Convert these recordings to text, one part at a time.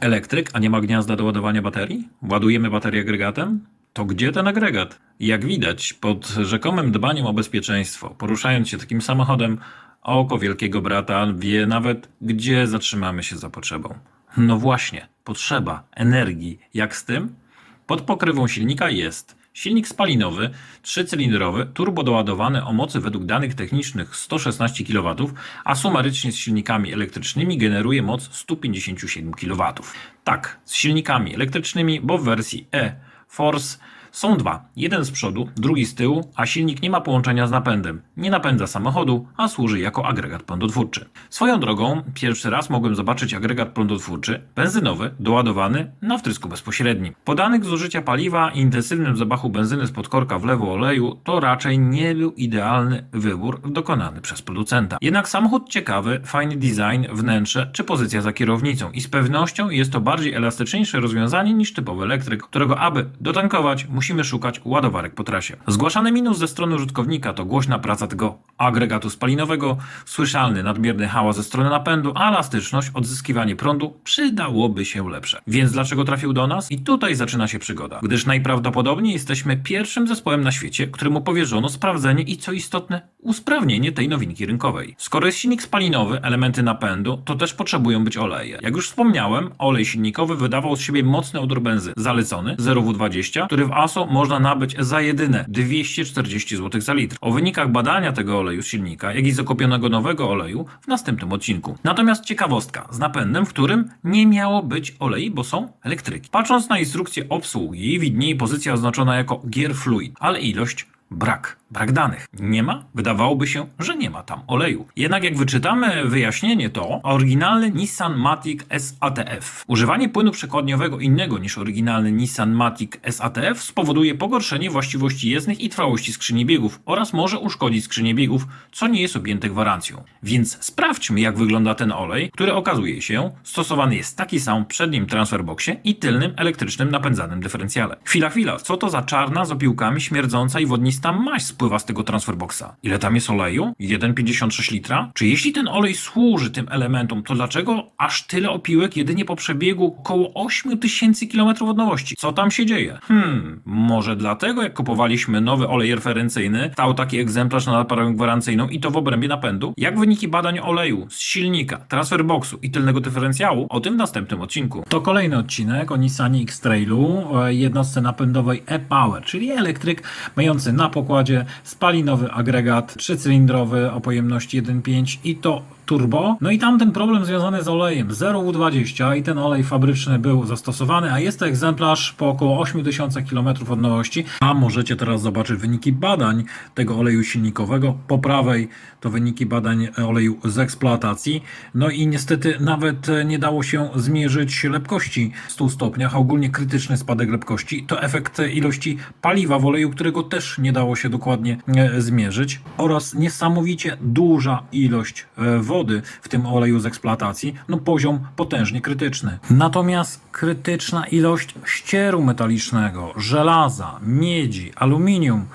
Elektryk, a nie ma gniazda do ładowania baterii? Ładujemy baterię agregatem? To gdzie ten agregat? Jak widać, pod rzekomym dbaniem o bezpieczeństwo, poruszając się takim samochodem, oko wielkiego brata wie nawet, gdzie zatrzymamy się za potrzebą. No właśnie, potrzeba energii. Jak z tym? Pod pokrywą silnika jest silnik spalinowy, trzycylindrowy, turbodoładowany o mocy według danych technicznych 116 kW, a sumarycznie z silnikami elektrycznymi generuje moc 157 kW. Tak, z silnikami elektrycznymi, bo w wersji E-Force są dwa. Jeden z przodu, drugi z tyłu, a silnik nie ma połączenia z napędem. Nie napędza samochodu, a służy jako agregat prądotwórczy. Swoją drogą, pierwszy raz mogłem zobaczyć agregat prądotwórczy, benzynowy, doładowany na wtrysku bezpośrednim. Po danych zużycia paliwa i intensywnym zapachu benzyny z podkorka w lewo oleju, to raczej nie był idealny wybór dokonany przez producenta. Jednak samochód ciekawy, fajny design, wnętrze czy pozycja za kierownicą i z pewnością jest to bardziej elastyczniejsze rozwiązanie niż typowy elektryk, którego aby dotankować musimy szukać ładowarek po trasie. Zgłaszany minus ze strony użytkownika to głośna praca tego agregatu spalinowego, słyszalny nadmierny hałas ze strony napędu, a elastyczność, odzyskiwanie prądu przydałoby się lepsze. Więc dlaczego trafił do nas? I tutaj zaczyna się przygoda. Gdyż najprawdopodobniej jesteśmy pierwszym zespołem na świecie, któremu powierzono sprawdzenie i co istotne, usprawnienie tej nowinki rynkowej. Skoro jest silnik spalinowy, elementy napędu, to też potrzebują być oleje. Jak już wspomniałem, olej silnikowy wydawał z siebie mocny odór benzyny, zalecony 0W20, który w Można nabyć za jedyne 240 zł za litr. O wynikach badania tego oleju z silnika, jak i zakupionego nowego oleju w następnym odcinku. Natomiast ciekawostka z napędem, w którym nie miało być olei, bo są elektryki. Patrząc na instrukcję obsługi, widnieje pozycja oznaczona jako Gear Fluid, ale ilość brak. Brak danych. Nie ma? Wydawałoby się, że nie ma tam oleju. Jednak jak wyczytamy wyjaśnienie to, oryginalny Nissan Matic SATF. Używanie płynu przekładniowego innego niż oryginalny Nissan Matic SATF spowoduje pogorszenie właściwości jezdnych i trwałości skrzyni biegów oraz może uszkodzić skrzynię biegów, co nie jest objęte gwarancją. Więc sprawdźmy jak wygląda ten olej, który okazuje się stosowany jest taki sam w przednim transferboxie i tylnym elektrycznym napędzanym dyferencjale. Chwila, chwila, co to za czarna z opiłkami śmierdząca i wodnista maź spływa z tego transferboxa? Ile tam jest oleju? 1,56 litra? Czy jeśli ten olej służy tym elementom, to dlaczego aż tyle opiłek jedynie po przebiegu około 8000 km wodności? Co tam się dzieje? Hmm, może dlatego jak kupowaliśmy nowy olej referencyjny, stał taki egzemplarz na naprawę gwarancyjną i to w obrębie napędu? Jak wyniki badań oleju z silnika, transferboxu i tylnego dyferencjału? O tym w następnym odcinku. To kolejny odcinek o Nissanie X-Trailu, e, jednostce napędowej e-Power, czyli elektryk mający na pokładzie spalinowy agregat trzycylindrowy o pojemności 1,5 i to turbo. No i tamten problem związany z olejem 0W20 i ten olej fabryczny był zastosowany, a jest to egzemplarz po około 8000 km odnowości. A możecie teraz zobaczyć wyniki badań tego oleju silnikowego. Po prawej to wyniki badań oleju z eksploatacji. No i niestety nawet nie dało się zmierzyć lepkości w 100 stopniach, a ogólnie krytyczny spadek lepkości to efekt ilości paliwa w oleju, którego też nie dało się dokładnie e, zmierzyć oraz niesamowicie duża ilość e, wody w tym oleju z eksploatacji, no poziom potężnie krytyczny. Natomiast krytyczna ilość ścieru metalicznego, żelaza, miedzi, aluminium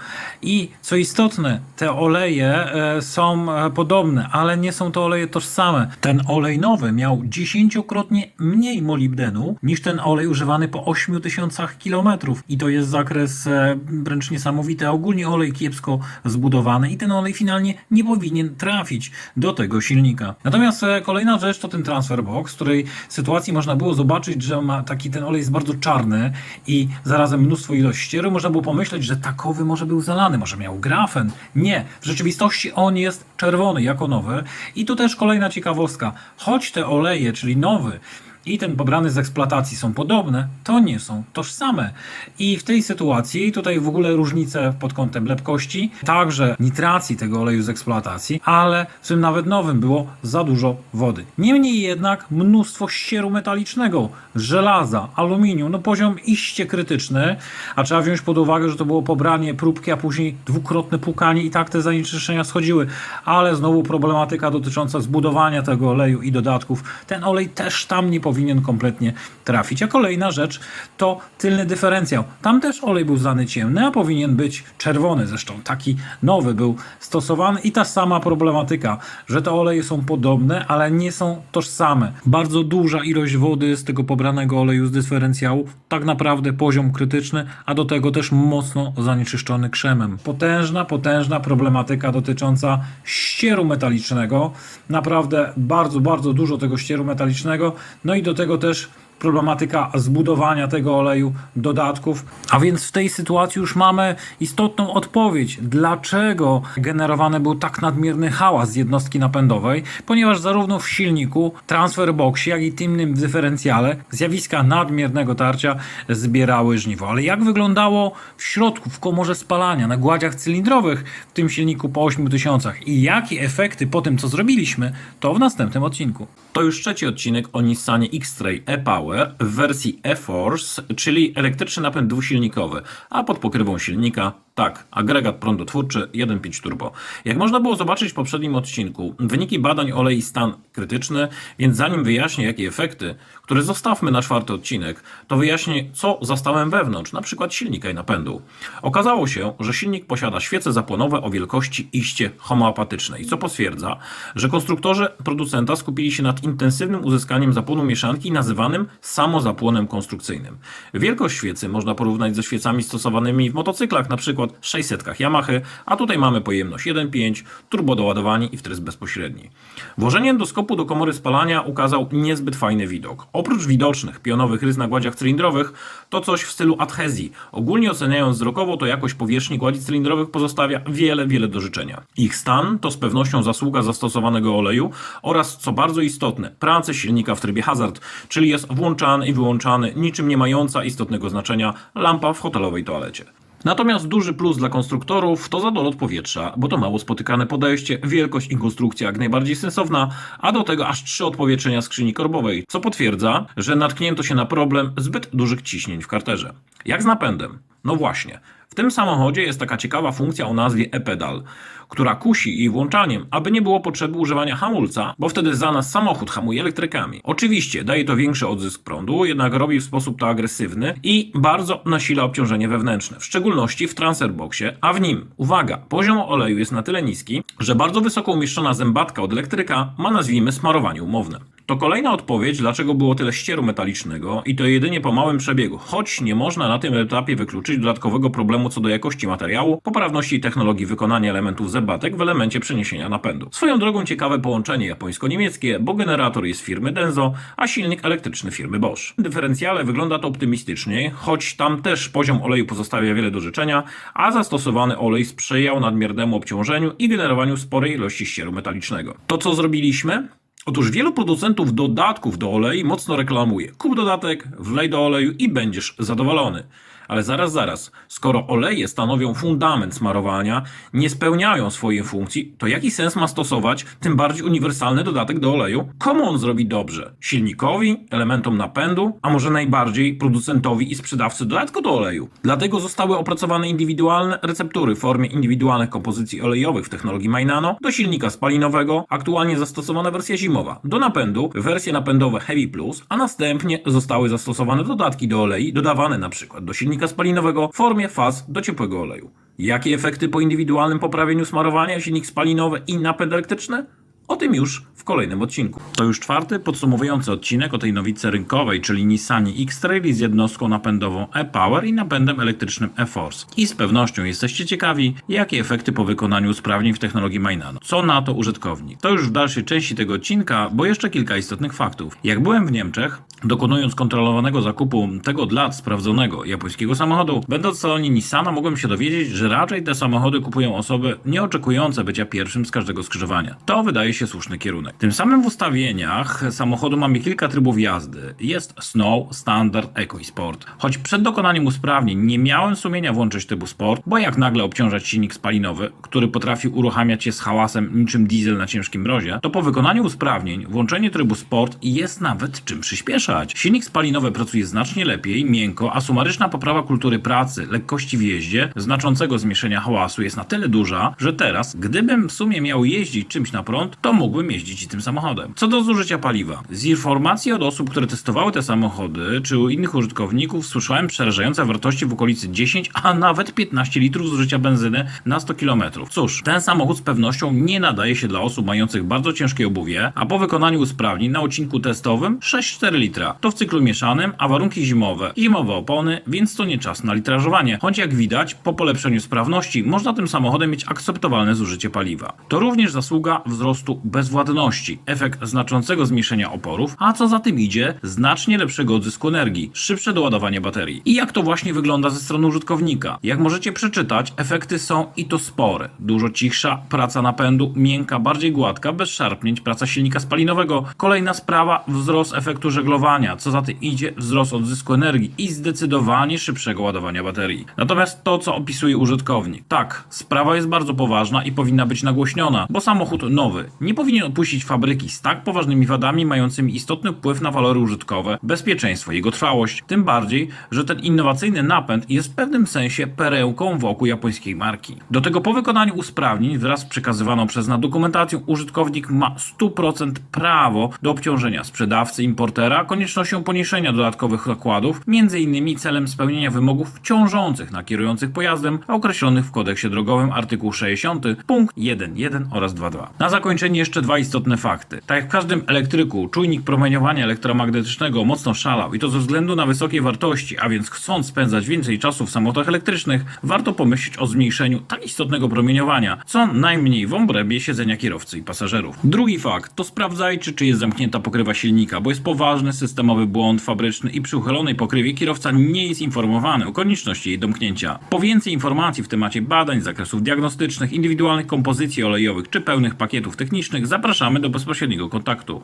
i co istotne, te oleje e, są e, podobne, ale nie są to oleje tożsame. Ten olej nowy miał dziesięciokrotnie mniej molibdenu niż ten olej używany po 8000 km i to jest zakres e, wręcz niesamowity, ogólnie olej kiepsko zbudowany i ten olej finalnie nie powinien trafić do tego silnika. Natomiast kolejna rzecz to ten transfer box, w której sytuacji można było zobaczyć, że ma taki ten olej jest bardzo czarny i zarazem mnóstwo ilości ścieru. Można było pomyśleć, że takowy może był zalany, może miał grafen. Nie, w rzeczywistości on jest czerwony jako nowy. I tu też kolejna ciekawostka. Choć te oleje, czyli nowy, i ten pobrany z eksploatacji są podobne, to nie są tożsame. I w tej sytuacji tutaj w ogóle różnice pod kątem lepkości, także nitracji tego oleju z eksploatacji, ale w tym nawet nowym było za dużo wody. Niemniej jednak mnóstwo ścieru metalicznego, żelaza, aluminium, no poziom iście krytyczny, a trzeba wziąć pod uwagę, że to było pobranie próbki, a później dwukrotne płukanie i tak te zanieczyszczenia schodziły, ale znowu problematyka dotycząca zbudowania tego oleju i dodatków. Ten olej też tam nie powinien powinien kompletnie trafić. A kolejna rzecz to tylny dyferencjał. Tam też olej był znany ciemny, a powinien być czerwony. Zresztą taki nowy był stosowany i ta sama problematyka, że te oleje są podobne, ale nie są tożsame. Bardzo duża ilość wody z tego pobranego oleju z dyferencjału, tak naprawdę poziom krytyczny, a do tego też mocno zanieczyszczony krzemem. Potężna, potężna problematyka dotycząca ścieru metalicznego. Naprawdę bardzo, bardzo dużo tego ścieru metalicznego. No i do tego też problematyka zbudowania tego oleju, dodatków. A więc w tej sytuacji już mamy istotną odpowiedź, dlaczego generowany był tak nadmierny hałas z jednostki napędowej, ponieważ zarówno w silniku, transfer boxie, jak i tylnym dyferencjale zjawiska nadmiernego tarcia zbierały żniwo. Ale jak wyglądało w środku, w komorze spalania, na gładziach cylindrowych w tym silniku po 8000 i jakie efekty po tym, co zrobiliśmy, to w następnym odcinku. To już trzeci odcinek o Nissanie X-Trail e-Power w wersji e-Force, czyli elektryczny napęd dwusilnikowy, a pod pokrywą silnika tak, agregat prądotwórczy 1.5 turbo. Jak można było zobaczyć w poprzednim odcinku, wyniki badań olei stan krytyczny, więc zanim wyjaśnię jakie efekty, które zostawmy na czwarty odcinek, to wyjaśnię co zastałem wewnątrz, na przykład silnika i napędu. Okazało się, że silnik posiada świece zapłonowe o wielkości iście homoapatycznej, co potwierdza, że konstruktorzy producenta skupili się nad intensywnym uzyskaniem zapłonu mieszanki nazywanym samozapłonem konstrukcyjnym. Wielkość świecy można porównać ze świecami stosowanymi w motocyklach, na przykład 600 Yamaha, a tutaj mamy pojemność 1.5, turbodoładowanie i wtrysk bezpośredni. Włożenie endoskopu do komory spalania ukazał niezbyt fajny widok. Oprócz widocznych pionowych rys na gładziach cylindrowych, to coś w stylu adhezji. Ogólnie oceniając wzrokowo, to jakość powierzchni gładzi cylindrowych pozostawia wiele, wiele do życzenia. Ich stan to z pewnością zasługa zastosowanego oleju oraz, co bardzo istotne, pracy silnika w trybie hazard, czyli jest włączany i wyłączany, niczym nie mająca istotnego znaczenia lampa w hotelowej toalecie. Natomiast duży plus dla konstruktorów to zadolot powietrza, bo to mało spotykane podejście, wielkość i konstrukcja jak najbardziej sensowna, a do tego aż trzy odpowietrzenia skrzyni korbowej, co potwierdza, że natknięto się na problem zbyt dużych ciśnień w karterze. Jak z napędem? No właśnie. W tym samochodzie jest taka ciekawa funkcja o nazwie e-pedal, która kusi jej włączaniem, aby nie było potrzeby używania hamulca, bo wtedy za nas samochód hamuje elektrykami. Oczywiście daje to większy odzysk prądu, jednak robi w sposób to agresywny i bardzo nasila obciążenie wewnętrzne, w szczególności w transferboxie, a w nim, uwaga, poziom oleju jest na tyle niski, że bardzo wysoko umieszczona zębatka od elektryka ma nazwijmy smarowanie umowne. To kolejna odpowiedź, dlaczego było tyle ścieru metalicznego i to jedynie po małym przebiegu, choć nie można na tym etapie wykluczyć dodatkowego problemu co do jakości materiału, poprawności i technologii wykonania elementów zębatek w elemencie przeniesienia napędu. Swoją drogą ciekawe połączenie japońsko-niemieckie, bo generator jest firmy Denso, a silnik elektryczny firmy Bosch. Dyferencjale wygląda to optymistycznie, choć tam też poziom oleju pozostawia wiele do życzenia, a zastosowany olej sprzyjał nadmiernemu obciążeniu i generowaniu sporej ilości ścieru metalicznego. To co zrobiliśmy? Otóż wielu producentów dodatków do olei mocno reklamuje. Kup dodatek, wlej do oleju i będziesz zadowolony. Ale zaraz, zaraz, skoro oleje stanowią fundament smarowania, nie spełniają swojej funkcji, to jaki sens ma stosować tym bardziej uniwersalny dodatek do oleju? Komu on zrobi dobrze? Silnikowi, elementom napędu, a może najbardziej producentowi i sprzedawcy dodatku do oleju? Dlatego zostały opracowane indywidualne receptury w formie indywidualnych kompozycji olejowych w technologii Mainano do silnika spalinowego, aktualnie zastosowana wersja zimowa, do napędu wersje napędowe Heavy Plus, a następnie zostały zastosowane dodatki do olei dodawane przykład do silnika spalinowego w formie faz do ciepłego oleju. Jakie efekty po indywidualnym poprawieniu smarowania silnik spalinowy i napęd elektryczny? O tym już w kolejnym odcinku. To już czwarty podsumowujący odcinek o tej nowicy rynkowej, czyli Nissanie X-Trail z jednostką napędową e-Power i napędem elektrycznym e-Force. I z pewnością jesteście ciekawi, jakie efekty po wykonaniu usprawnień w technologii Mainano. Co na to użytkownik? To już w dalszej części tego odcinka, bo jeszcze kilka istotnych faktów. Jak byłem w Niemczech, dokonując kontrolowanego zakupu tego od lat sprawdzonego japońskiego samochodu, będąc w salonie Nissana mogłem się dowiedzieć, że raczej te samochody kupują osoby nie oczekujące bycia pierwszym z każdego skrzyżowania. To wydaje się słuszny kierunek. Tym samym w ustawieniach samochodu mamy kilka trybów jazdy. Jest Snow, Standard, Eco i Sport. Choć przed dokonaniem usprawnień nie miałem sumienia włączyć trybu Sport, bo jak nagle obciążać silnik spalinowy, który potrafi uruchamiać się z hałasem niczym diesel na ciężkim mrozie, to po wykonaniu usprawnień włączenie trybu Sport jest nawet czym przyspieszyć. Silnik spalinowy pracuje znacznie lepiej, miękko, a sumaryczna poprawa kultury pracy, lekkości w jeździe, znaczącego zmniejszenia hałasu jest na tyle duża, że teraz, gdybym w sumie miał jeździć czymś na prąd, to mógłbym jeździć i tym samochodem. Co do zużycia paliwa. Z informacji od osób, które testowały te samochody, czy u innych użytkowników, słyszałem przerażające wartości w okolicy 10, a nawet 15 litrów zużycia benzyny na 100 km. Cóż, ten samochód z pewnością nie nadaje się dla osób mających bardzo ciężkie obuwie, a po wykonaniu usprawnień na odcinku testowym 6-4 litra. To w cyklu mieszanym, a warunki zimowe. Zimowe opony, więc to nie czas na litrażowanie. Choć jak widać, po polepszeniu sprawności można tym samochodem mieć akceptowalne zużycie paliwa. To również zasługa wzrostu bezwładności, efekt znaczącego zmniejszenia oporów, a co za tym idzie, znacznie lepszego odzysku energii, szybsze doładowanie baterii. I jak to właśnie wygląda ze strony użytkownika? Jak możecie przeczytać, efekty są i to spore. Dużo cichsza praca napędu, miękka, bardziej gładka, bez szarpnięć, praca silnika spalinowego. Kolejna sprawa, wzrost efektu żeglowania, co za tym idzie, wzrost odzysku energii i zdecydowanie szybszego ładowania baterii. Natomiast to, co opisuje użytkownik. Tak, sprawa jest bardzo poważna i powinna być nagłośniona, bo samochód nowy nie powinien opuścić fabryki z tak poważnymi wadami mającymi istotny wpływ na walory użytkowe, bezpieczeństwo jego trwałość. Tym bardziej, że ten innowacyjny napęd jest w pewnym sensie perełką wokół japońskiej marki. Do tego po wykonaniu usprawnień wraz z przekazywaną przez nas dokumentacją użytkownik ma 100% prawo do obciążenia sprzedawcy importera koniecznością poniesienia dodatkowych nakładów, m.in. celem spełnienia wymogów ciążących na kierujących pojazdem określonych w kodeksie drogowym artykuł 60 punkt 1.1 oraz 2.2. Na zakończenie jeszcze dwa istotne fakty. Tak jak w każdym elektryku, czujnik promieniowania elektromagnetycznego mocno szalał i to ze względu na wysokie wartości, a więc chcąc spędzać więcej czasu w samochodach elektrycznych, warto pomyśleć o zmniejszeniu tak istotnego promieniowania, co najmniej w obrębie siedzenia kierowcy i pasażerów. Drugi fakt to sprawdzajcie, czy jest zamknięta pokrywa silnika, bo jest poważny systemowy błąd fabryczny i przy uchylonej pokrywie kierowca nie jest informowany o konieczności jej domknięcia. Po więcej informacji w temacie badań, zakresów diagnostycznych, indywidualnych kompozycji olejowych czy pełnych pakietów technicznych zapraszamy do bezpośredniego kontaktu.